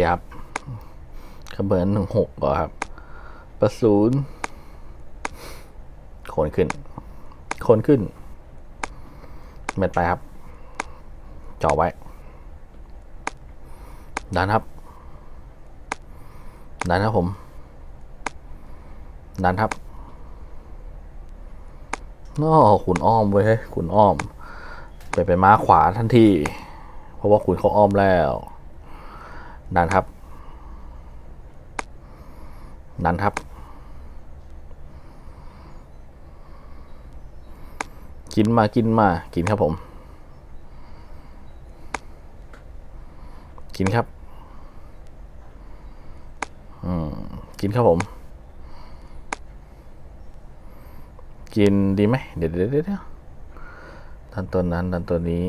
ีครับเขมือนหนึ่งหกก่อครับ ประศูนย์โคนขึ้นโคนขึ้น เม็ดไปครับจ่อไว้ ดันครับ ดันครับผม ดันครับน้อขุนอ้อมเว้ยเฮ้ยขุนอ้อม ไปไปม้าขวาทันที เพราะว่าขุนเขาอ้อมแล้ว ดันครับ ดันครับ กินมากินมากินครับผม กินครับ อืม กินครับผม กินดีไหมเดี๋ยวเดี๋ยวเดี๋ยวดันตัวนั้นดันตัวนี้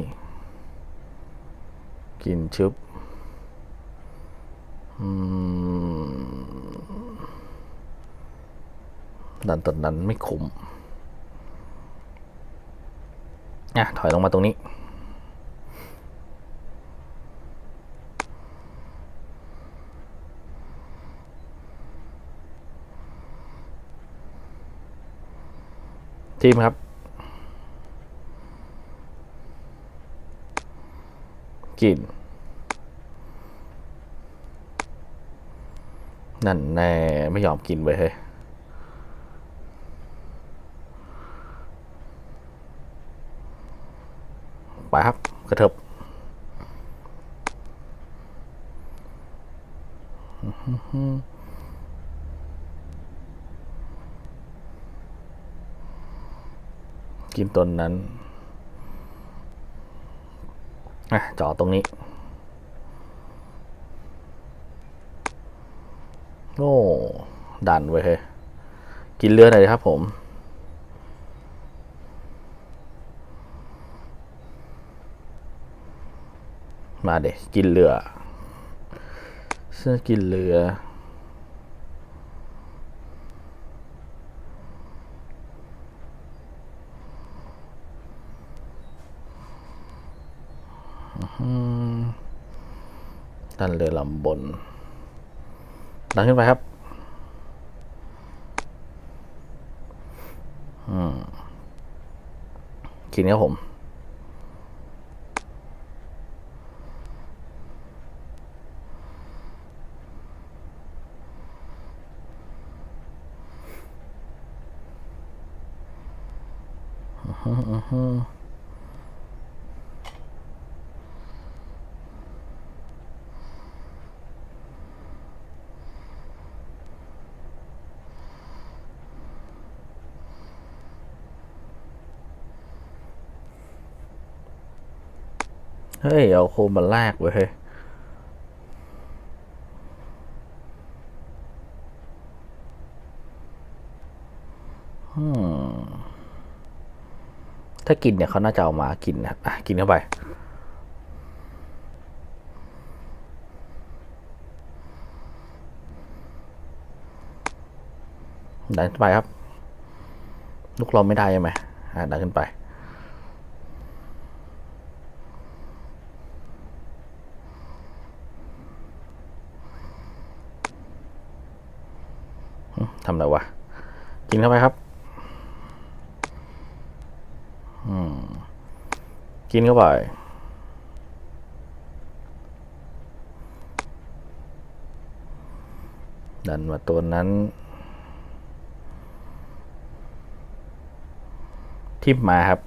กินชุบ ดันตัวนั้นไม่คุ้มอะถอยลงมาตรงนี้ ทีมครับ กิน นั่นแน่ไม่ยอมกินไว้ยเฮ้ยไปครับกระเถิบกินต้นนั้นอะจอตรงนี้ โอ้ดันไว้ยเฮ้ยกินเลือดหน่อยครับผมมาเด็กกินเรือเสื้อกินเรืออืมดันเรือลำบน ดันขึ้นไปครับ อืมกินครับผม เฮ้ย เอาโคมมาลากไว้ยเฮ้ยอืมถ้ากินเนี่ยเขาน่าจะเอามากินนะอะกินเข้าไป ดันขึ้นไปครับ ลูกเราไม่ได้ใช่ไหมอะดันขึ้นไป ทำอะไรวะ กินเข้าไปครับ อืม กินเข้าไป ดันมาตัวนั้น ทิปมาครับ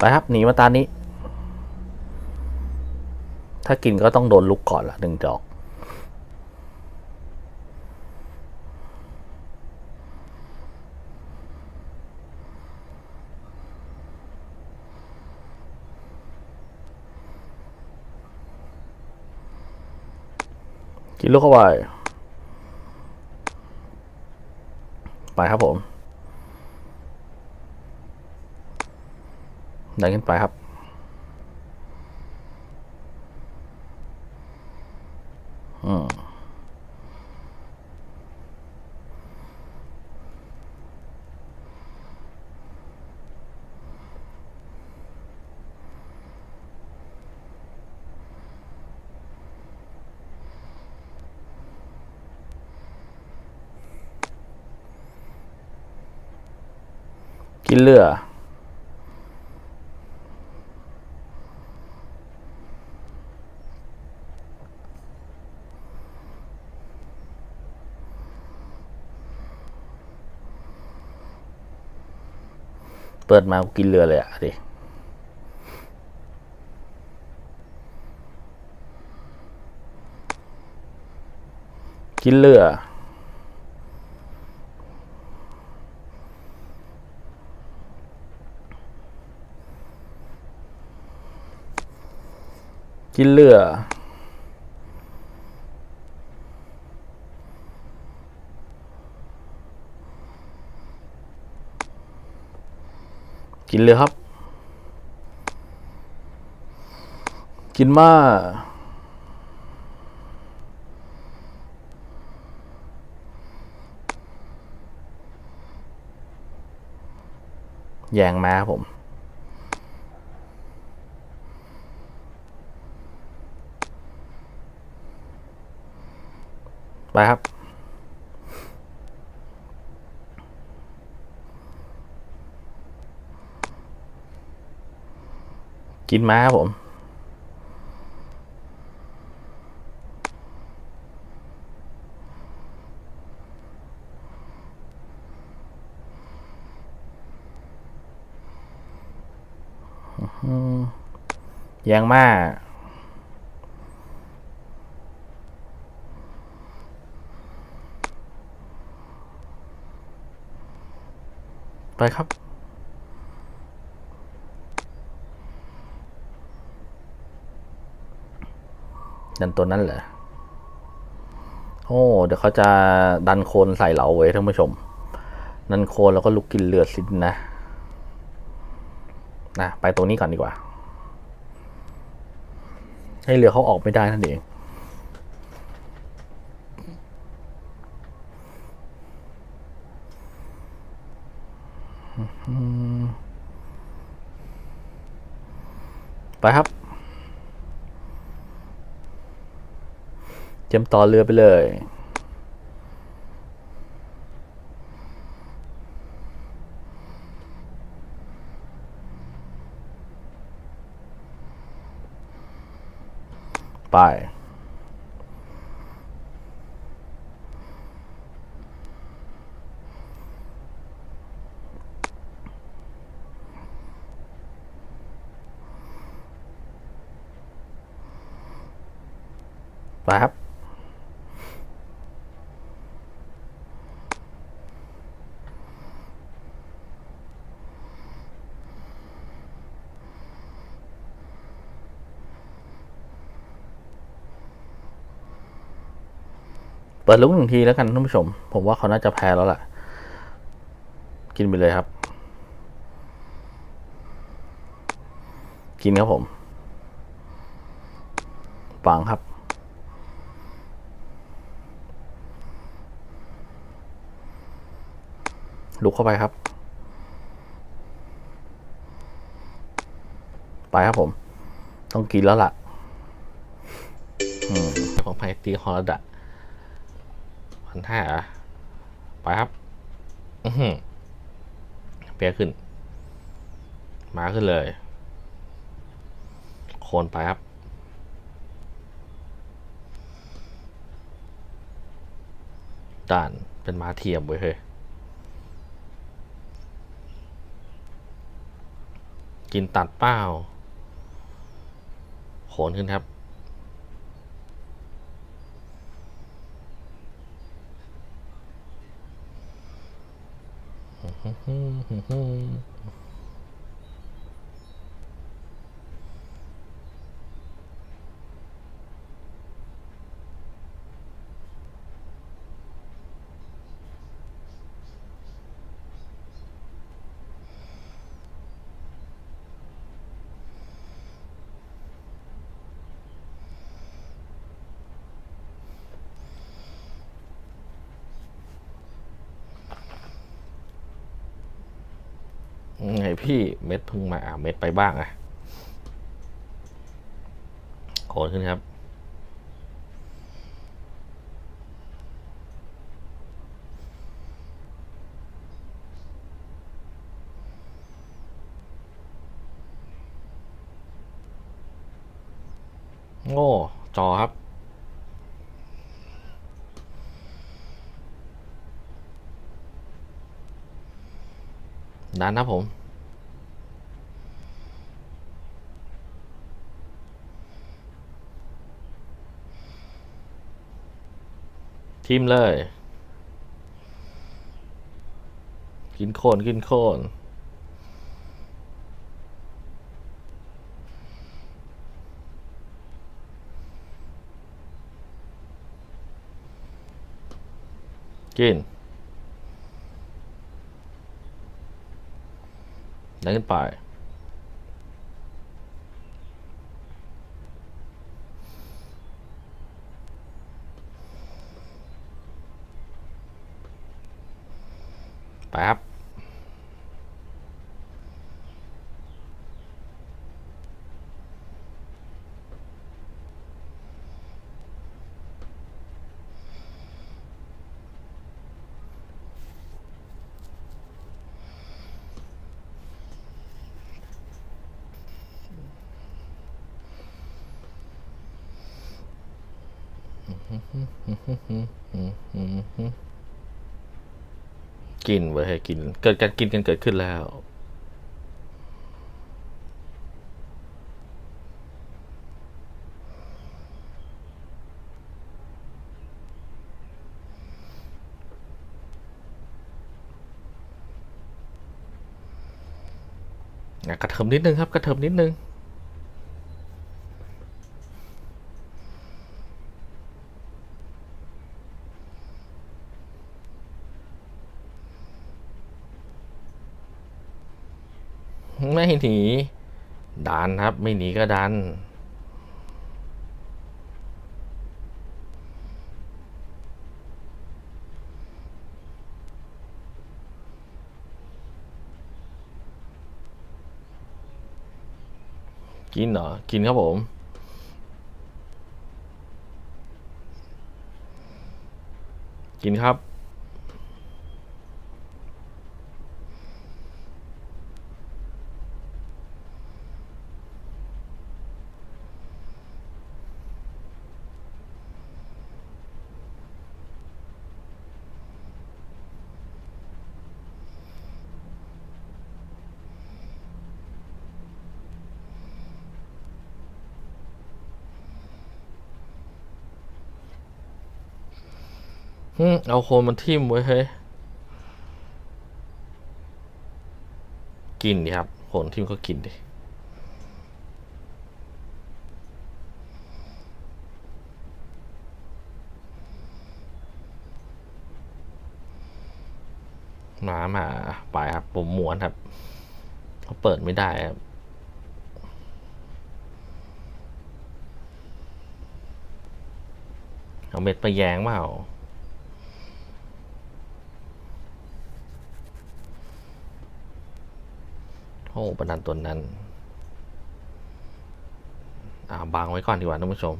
ไปครับหนีมาตานี้ ถ้ากินก็ต้องโดนลุกก่อนละหนึ่งจอกกินลูกเข้าไป ไปครับผม ดันขึ้นไปครับกินเลือ เปิดมากูกินเรือเลยอะดิกินเรือกินเรือ กินเลยครับ กินมา แยงมาครับผมไปครับ กินม้าครับผมอืมแยงมาไปครับ ดันตัวนั้นเหรอโอ้เดี๋ยวเขาจะดันโคนใส่เหลาไว้ท่านผู้ชม ดันโคนแล้วก็ลุกกินเลือดสินนะนะไปตรงนี้ก่อนดีกว่า ให้เรือเขาออกไม่ได้นั่นเองไปครับ เจมต่อเรือไปเลย ไปไปครับ ปิดลุกหนึ่งทีแล้วกันท่านผู้ชม ผมว่าเขาน่าจะแพ้แล้วล่ะ กินไปเลยครับ กินครับผมปังครับ ลุกเข้าไปครับ ไปครับผม ต้องกินแล้วล่ะอืมของไพตีฮอลดะ พันห้าอะไปครับอือหือเปียขึ้น มาขึ้นเลย โคนไปครับ ด่านเป็นม้าเทียมเว้ยเฮ้ยกินตัดเป้าโขนขึ้นครับ Hmm. Hmm. ที่เม็ดพึ่งมาเม็ดไปบ้างอะโขนขึ้นครับโอ้จอครับ ดันครับผม ทิมเลย กินโคนกินโคนกินดันขึ้นไป ไปครับ กินเว้ให้กิน เกิดการกินกันเกิดขึ้นแล้ว กระเทิมนิดนึงครับ กระเทิมนิดนึง ไม่หนีดันครับ ไม่หนีก็ดัน กินเหรอ กินครับผมกินครับ อืมเอาโคนมันทิ่มไว้เฮ้ยกินดิครับโคนทิ่มก็กินดิมามาไปครับผมม้วนครับเขาเปิดไม่ได้ครับเอาเม็ดไปแยงเปล่า โอ้ประนันตัวนั้นอ่าบางไว้ก่อนดีกว่าท่านผู้ชม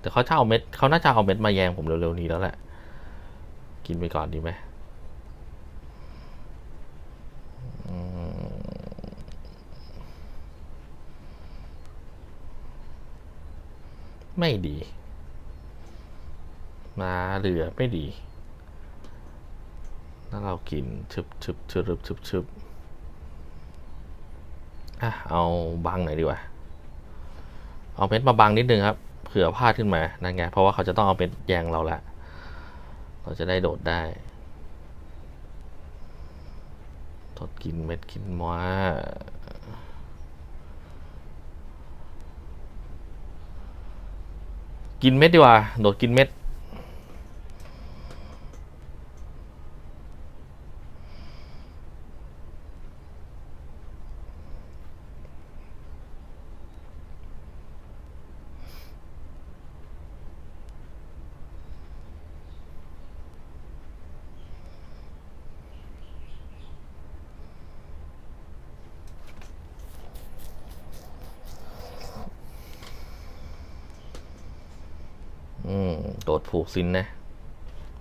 แต่เขาจะเอาเม็ดเขาน่าจะเอาเม็ดมาแยงผมเร็วๆนี้แล้วแหละ กินไปก่อนดีไหมอืมไม่ดี มาเหลือไม่ดีถ้าเรากินชึบชึบชึบชึบชึบ อะเอาบังหน่อยดีกว่า เอาเม็ดมาบังนิดนึงครับ เผื่อพลาดขึ้นมานั่นไง เพราะว่าเขาจะต้องเอาเม็ดแยงเราแหละ เราจะได้โดดได้ทดกินเม็ดกินม้ากินเม็ดดีกว่า โดดกินเม็ด อืม โดดผูกซินนะ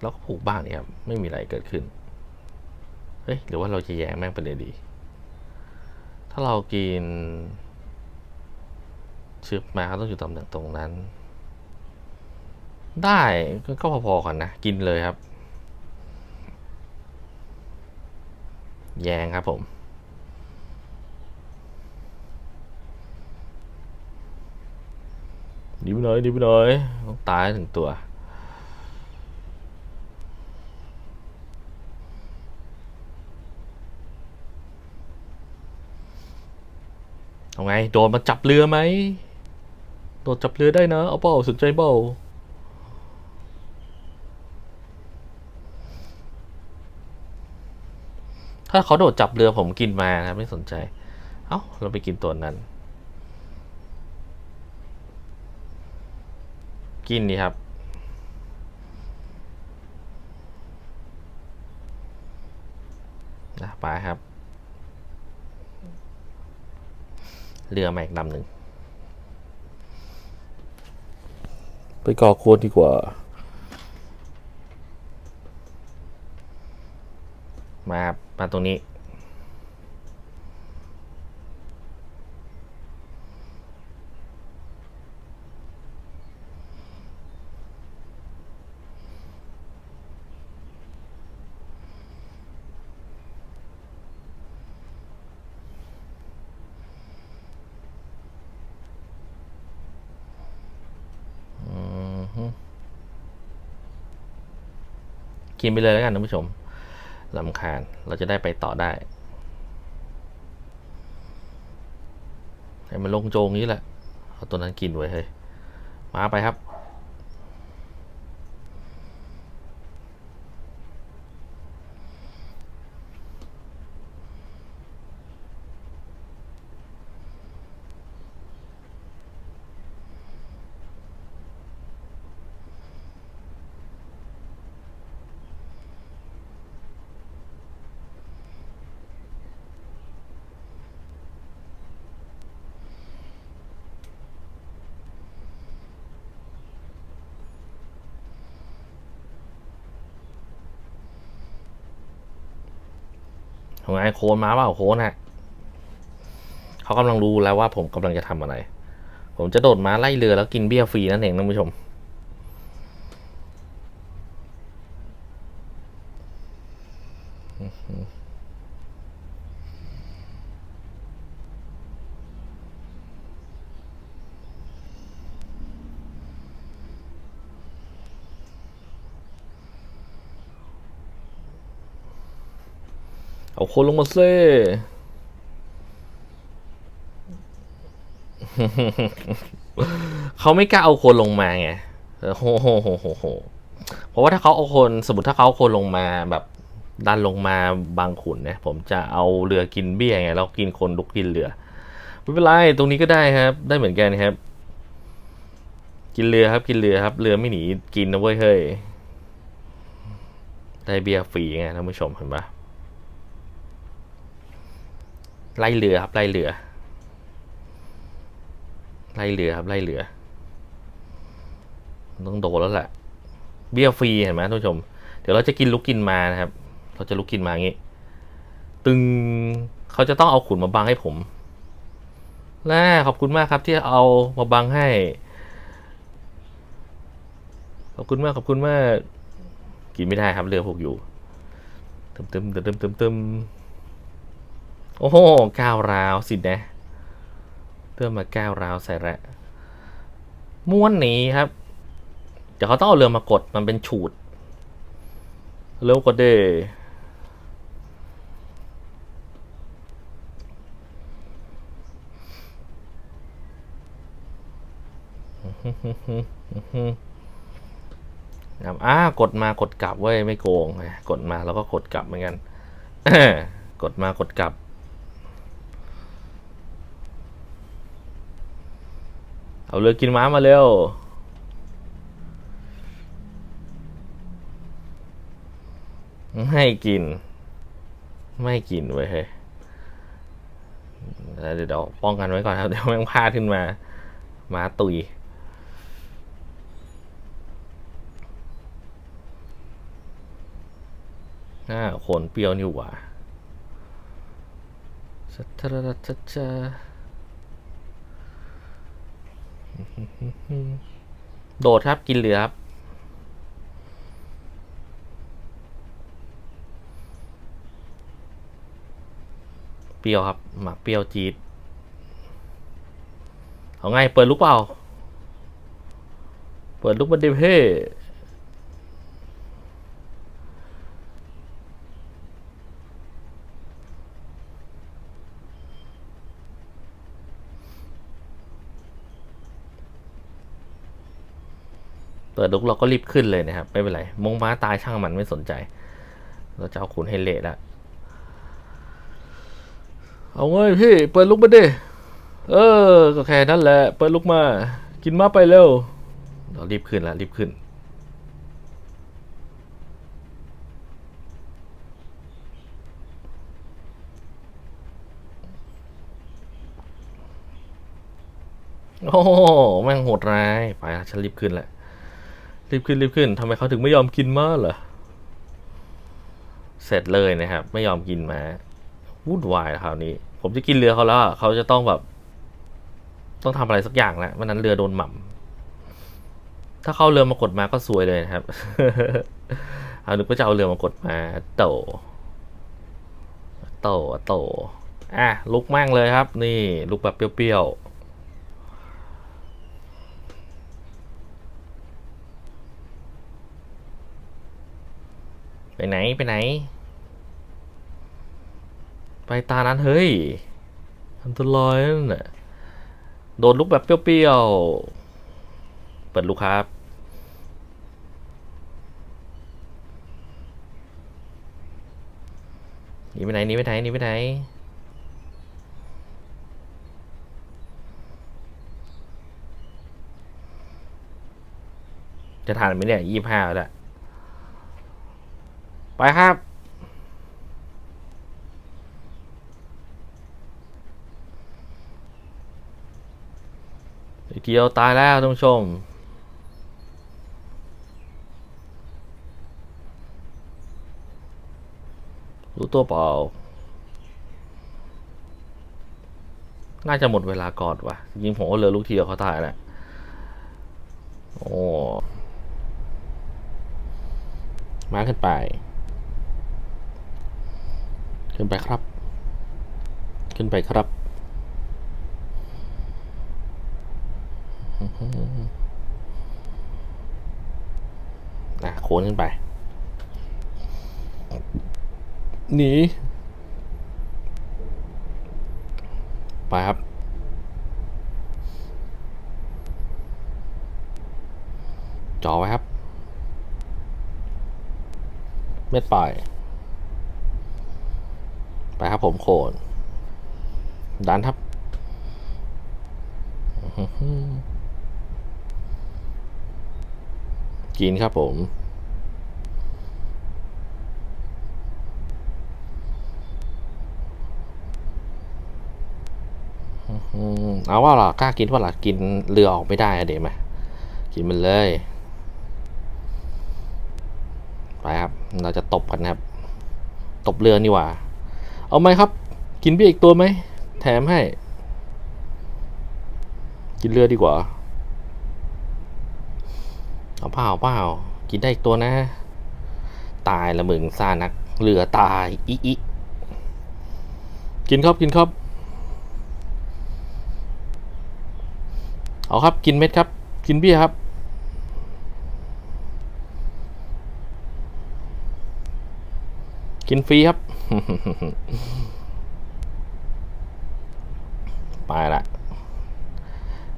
แล้วก็ผูกบ้างนี่ครับ ไม่มีอะไรเกิดขึ้น เฮ้ย หรือว่าเราจะแย่งแม่งไปเลยดี ถ้าเรากินชึบมาเขาต้องอยู่ตำแหน่งตรงนั้น ได้ก็ก็พอๆกันนะ กินเลยครับ แยงครับผมดีไปหน่อยดีไปหน่อยต้องตายถึงตัว เอาไง โดนมาจับเรือไหมโดนจับเรือได้นะ เอาเปล่าสนใจเปล่าถ้าเขาโดดจับเรือผมกินมานะไม่สนใจ เอ้า เราไปกินตัวนั้น กินดีครับ นะไปครับ เรือมาอีกลำหนึ่งไปก่อโคนดีกว่า มาครับมาตรงนี้ กินไปเลยแล้วกันท่านผู้ชมลำคาญเราจะได้ไปต่อได้ให้มันลงโจงนี้แหละเอาตัวนั้นกินไว้เฮ้ยมาไปครับ ของไอโคนมาเปล่าโคนฮะเขากำลังรู้แล้วว่าผมกำลังจะทำอะไร ผมจะโดดม้าไล่เรือแล้วกินเบี้ยฟรีนั่นเองท่านผู้ชม เอาคนลงมาเซ่เขาไม่กล้าเอาคนลงมาไงเออโหโหโหโหโหเพราะว่าถ้าเขาเอาคนสมมติถ้าเขาเอาคนลงมาแบบดันลงมาบางขุนเนี่ยผมจะเอาเรือกินเบี้ยไงแล้วกินคนลุกกินเรือไม่เป็นไรตรงนี้ก็ได้ครับ ได้เหมือนกันครับ กินเรือครับ กินเรือครับ เรือไม่หนีกินนะเว้ยเฮ้ยได้เบียร์ฟรีไงท่านผู้ชมเห็นปะ ไล่เรือครับไล่เรือไล่เรือครับไล่เรือต้องโดนแล้วแหละเบี้ยฟรีเห็นไหมท่านผู้ชม เดี๋ยวเราจะกินลุกกินมานะครับ เราจะลุกกินมาอย่างงี้ ตึงเขาจะต้องเอาขุนมาบังให้ผมน่าขอบคุณมากครับที่เอามาบังให้ ขอบคุณมากขอบคุณมาก กินไม่ได้ครับเรือพวกอยู่เตึมเตึมตึมตึมตึมตึม โอ้โหก้าวราวสินะเริ่มมาก้าวราวใส่ละม้วนหนีครับ เดี๋ยวเขาต้องเอาเรือมากดมันเป็นฉูดเร็วกว่าเด้ครับอ่ากดมากดกลับเว้ยไม่โกงไงกดมาแล้วก็กดกลับเหมือนกันกดมากดกลับ เอาเรือกินม้ามาเร็วไม่กิน ไม่กินเว้ยเฮ้ยเดี๋ยวเดี๋ยวป้องกันไว้ก่อนครับ เดี๋ยวแม่งพลาดขึ้นมาม้าตุยหน้าโคนเปรี้ยวนี่หว่าชัทระชัชชา โดดครับกินเหลือครับ เปรี้ยวครับหมักเปรี้ยวจี๊ดเอาไงเปิดลูกเปล่า เปิดลูกบันเดเพ่ เปิดลุกเราก็รีบขึ้นเลยนะครับ ไม่เป็นไร มงม้าตายช่างมันไม่สนใจ เราจะเอาขุนให้เละแล้วเอาไงพี่ เปิดลุกมาดิ เออ ก็แค่นั้นแหละ เปิดลุกมา กินมาไปเร็ว เรารีบขึ้นแล้วรีบขึ้น โอ้แม่งโหดร้าย ไปฉันรีบขึ้นแหล้ว รีบขึ้นรีบขึ้นทำไมเขาถึงไม่ยอมกินมาเหรอ เสร็จเลยนะครับ ไม่ยอมกินมาวุ่นวายคราวนี้ ผมจะกินเรือเขาแล้วเขาจะต้องแบบ ต้องทำอะไรสักอย่างแล้ววันนั้นเรือโดนหม่ำถ้าเข้าเรือมากดมาก็ซวยเลยนะครับ เอาหนูก็จะเอาเรือมากดมาโตโตโตอะลุกมั่งเลยครับ นี่ลุกแบบเปรี้ยวๆ ไปไหนไปไหน ไปตานั้นเฮ้ยอันตรายนั่นน่ะโดนลุกแบบเปรี้ยวๆ เปิดลูกครับหนีไปไหนหนีไปไหนหนีไปไหนจะทานไหมเนี่ยยี่ห้าแล้ว ไปครับ อีกเดียวตายแล้วท่านผู้ชมรู้ตัวเปล่า น่าจะหมดเวลาก่อนว่ะ จริงผมก็เลือลูกเทียวเขาตายแหละ โอ้ มาขึ้นไป ขึ้นไปครับ ขึ้นไปครับ อะโค้นขึ้นไป หนี ไปครับจ่อไว้ครับ เม็ดปล่อย ไปครับผมโคนดันครับกินครับผม เอาว่าล่ะกล้ากินว่าล่ะกินเรือออกไม่ได้อะเดี๋ยวมากินมันเลย ไปครับ เราจะตบกันนะครับ ตบเรือนี่หว่า เอาไหมครับ กินเบี้ยอีกตัวไหม แถมให้ กินเรือดีกว่า เอาเปล่าเปล่ากินได้อีกตัวนะ ตายละมึงซ่านัก เรือตายอีอีกินครับกินครับ เอาครับกินเม็ดครับ กินเบี้ยครับกินฟรีครับ ไปละ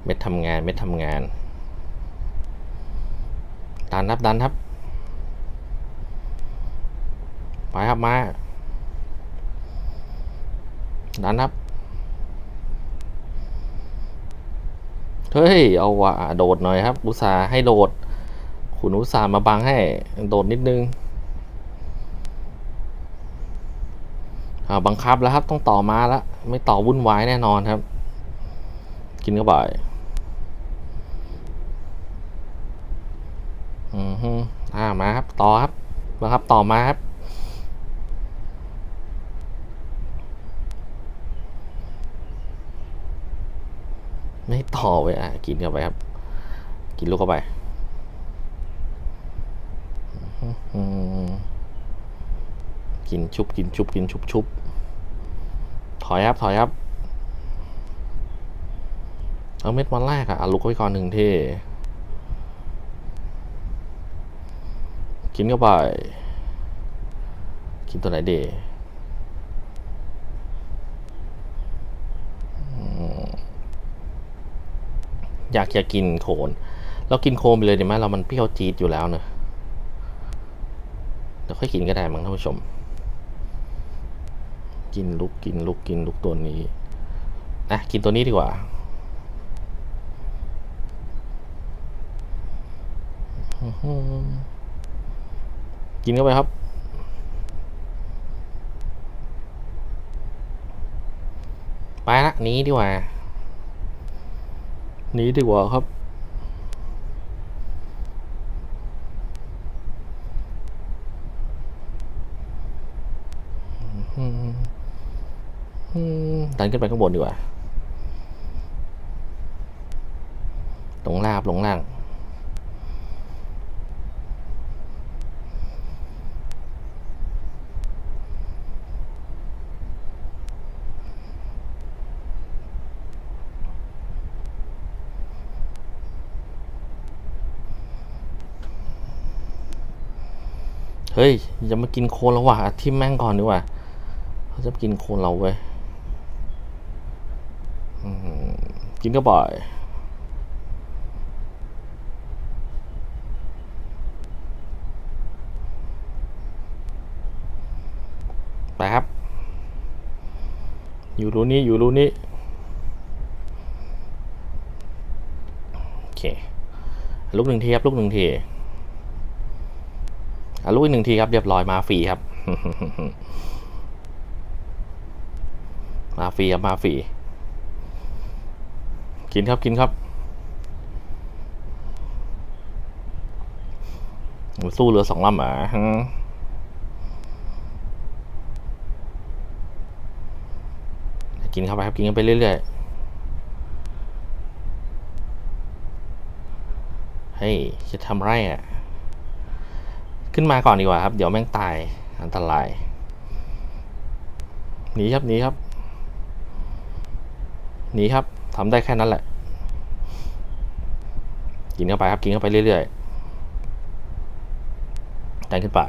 เม็ดทำงานเม็ดทำงาน ดันครับดันครับ ไปครับมา ดันครับ เฮ้ย เอาว่ะโดดหน่อยครับ อุตส่าห์ให้โดด คุณอุตส่าห์มาบังให้ โดดนิดนึงอ่า บังคับแล้วครับต้องต่อมาแล้วไม่ต่อวุ่นวายแน่นอนครับ กินเข้าไปอือฮึอ่ามาครับต่อครับมาครับต่อมาครับไม่ต่อไปอะกินเข้าไปครับ กินลูกเข้าไปอืมกินชุบกินชุบกินชุบชุบ อยครับ ถอยครับ เอาเม็ดวันแรกอะลุกเข้าไปก่อนหนึ่งทีกินเข้าไป กินตัวไหนดีอืมอยากจะกินโคนเรากินโคนไปเลยดีไหมเรามันเปรี้ยวจี๊ดอยู่แล้วเนอะเดี๋ยวค่อยกินก็ได้มั้งท่านผู้ชม กินลุกกินลุกกินลุกตัวนี้อะกินตัวนี้ดีกว่า กินเข้าไปครับ ไปละหนี้ดีกว่าหนี้ดีกว่าครับอืม ดันขึ้นไปข้างบนดีกว่าลงลาบลงล่าง เฮ้ย อย่ามากินโคนเราว่ะทิมแม่งก่อนดีกว่าเขาจะกินโคนเราเว้ยอืม กินก็บ่อยไปครับ อยู่รูนี้อยู่รูนี้โอเคลูกหนึ่งทีครับลูกหนึ่งทีอะลูกอีกหนึ่งทีครับเรียบร้อยมาฟรีครับ มาฟรีครับมาฟรี กินครับกินครับสู้เรือสองลำอะกินเข้าไปครับกินกันไปเรื่อยๆ เฮ้ย จะทำไรอะ ขึ้นมาก่อนดีกว่าครับ เดี๋ยวแม่งตาย อันตราย หนีครับหนีครับ หนีครับ ทำได้แค่นั้นแหละ กินเข้าไปครับ กินเข้าไปเรื่อยๆดันขึ้นไป